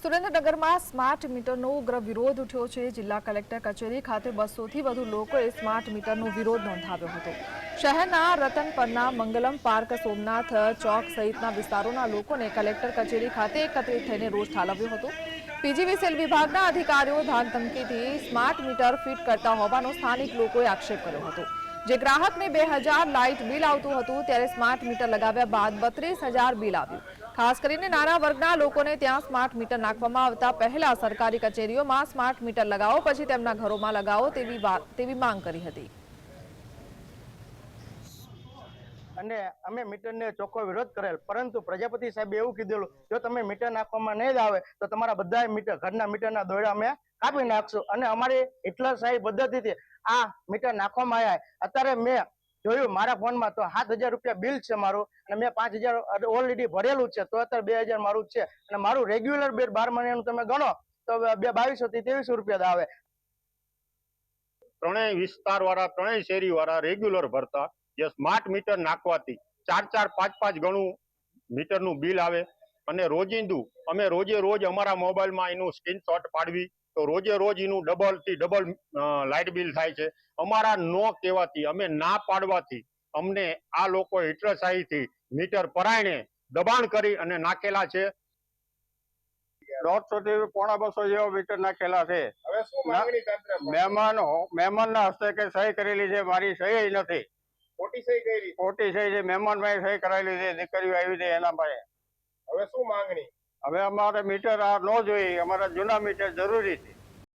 સુરેન્દ્રનગરમાં સ્માર્ટ મીટરનો ઉગ્ર વિરોધ ઉઠ્યો છે. જિલ્લા કલેક્ટર કચેરી ખાતે બસોથી વધુ લોકોએ સ્માર્ટ મીટરનો વિરોધ નોંધાવ્યો હતો. શહેરના રતનપરના મંગલમ પાર્ક, સોમનાથ ચોક સહિતના વિસ્તારોના લોકોને કલેક્ટર કચેરી ખાતે એકત્રિત થઈને રોષ ઠાલવ્યો હતો. પીજીવીસીએલ વિભાગના અધિકારીઓ ધાકધમકીથી સ્માર્ટ મીટર ફિટ કરતા હોવાનો સ્થાનિક લોકોએ આક્ષેપ કર્યો હતો. જે ગ્રાહકને બે હજાર લાઇટ બિલ આવતું હતું, ત્યારે સ્માર્ટ મીટર લગાવ્યા બાદ બત્રીસ હજાર બિલ આવ્યું. ખાસ કરીને નાના વર્ગના લોકોને ત્યાં સ્માર્ટ મીટર નાખવામાં આવતા પહેલા સરકારી કચેરીઓમાં સ્માર્ટ મીટર લગાવો, પછી તેમના ઘરોમાં લગાવો તેવી તેવી માંગ કરી હતી. અને અમે મીટરને ચોખ્ખો વિરોધ કરેલ, પરંતુ પ્રજાપતિ સાહેબે એવું કીધેલું, જો તમે મીટર નાખવામાં નહીં જ આવે, તો તમારા બધા મીટર, ઘરના મીટરના દોડા અમે કાપી નાખશું. અને અમારી એટલા સાહેબ પદ્ધતિથી આ મીટર નાખવામાં આવ્યા. અત્યારે મેં જોયું મારા ફોનમાં તો સાત રૂપિયા બિલ છે મારું અને મેં પાંચ ઓલરેડી ભરેલું છે, તો અત્યારે બે મારું છે. અને મારું રેગ્યુલર બિલ બાર મહિનાનું તમે ગણો, તો બે બાવીસો થી ત્રેવીસો રૂપિયા આવે ત્રણેય વિસ્તાર વાળા ત્રણેય શેરી વાળા રેગ્યુલર ભરતા. જે સ્માર્ટ મીટર નાખવાથી ચાર ચાર પાંચ પાંચ ગણું મીટરનું બિલ આવે. અને રોજિંદુ, અમે રોજે રોજ અમારા મોબાઈલમાં એનું સ્ક્રીનશોટ પાડવી. તો રોજે રોજ એનું ડબલથી ડબલ લાઇટ બિલ થાય છે. અમારા નો કહેવાથી અમે ના પાડવાથી અમને આ લોકો હિટરશાહીથી મીટર પરાયણે દબાણ કરી અને નાખેલા છે. દોઢસો થી પોણા બસો જેવા મીટર નાખેલા છે. મહેમાનો શું મહેમાન મહેમાન ના હસ્તે કે સહી કરેલી છે? મારી સહી નથી. ખોટી સહી કરી ખોટી સહી છે. મહેમાન ભાઈ સહી કરાયેલી છે. દીકરીઓ આવી છે એના ભાઈ હવે શું માંગણી? હવે અમારે મીટર આ ન જોઈએ અમારા જૂના મીટર જરૂરી છે.